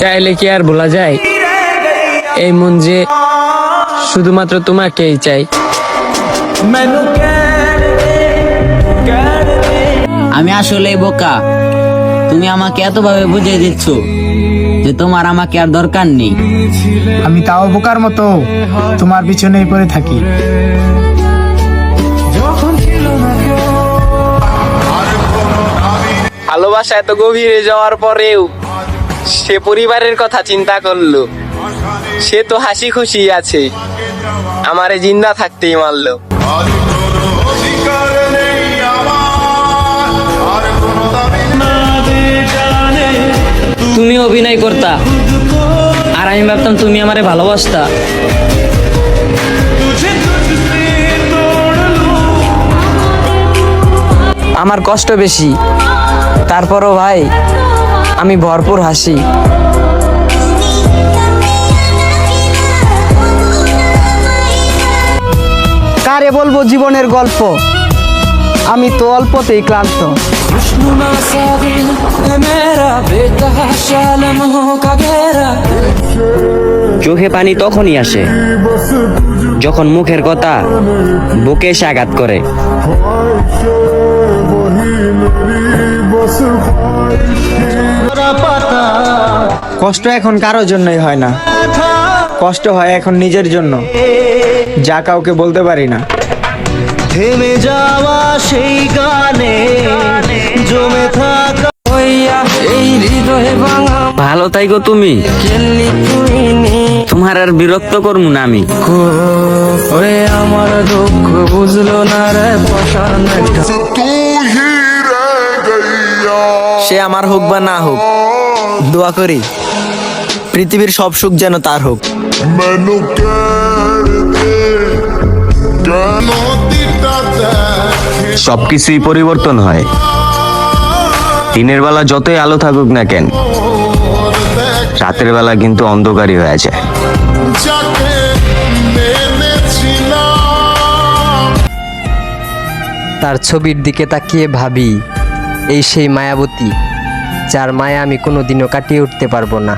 চাইলে কি আর বলা যায়? এই মন যে শুধুমাত্র তোমাকেই চাই। আমি আসলে বোকা। তুমি আমাকে এতভাবে বুঝিয়ে দিচ্ছ যে তোমার আমাকে আর দরকার নেই। আমি তাও বোকার মতো তোমার পিছনেই পড়ে থাকি। ভালোবাসা এত গভীরে যাওয়ার পরেও সে পরিবারের কথা চিন্তা করল। সে তো হাসি খুশি আছে। আমারে জিন্দা থাকতেই মারলো। তুমি অভিনয় করতা, আর আমি ভাবতাম তুমি আমারে ভালোবাসতা। আমার কষ্ট বেশি। তারপরও ভাই আমি ভরপুর হাসি। কারে বলব জীবনের গল্প? আমি তো অল্পতেই ক্লান্ত। চোখে পানি তখনই আসে যখন মুখের কথা বুকে এসে আঘাত করে। কষ্ট এখন কারোর জন্যই হয় না। কষ্ট হয় এখন নিজের জন্য। যা কাউকে বলতে পারি না। থেমে যাওয়া সেই গানে জমে থাকা ভালো তাই গো তুমি। তোমার আর বিরক্ত করব না আমি। আমার দুঃখ বুঝলো না রে বসান একটা সে আমার হোক বা না হোক দোয়া করি পৃথিবীর সব সুখ যেন তার হোক। সব কিছুই পরিবর্তন হয়। দিনের বেলা যতই আলো থাকুক না কেন রাতের বেলা কিন্তু অন্ধকারই হয়ে যায়। তার ছবির দিকে তাকিয়ে ভাবি এই সেই মায়াবতী যার মায়া আমি কোনো দিনও কাটিয়ে উঠতে পারব না।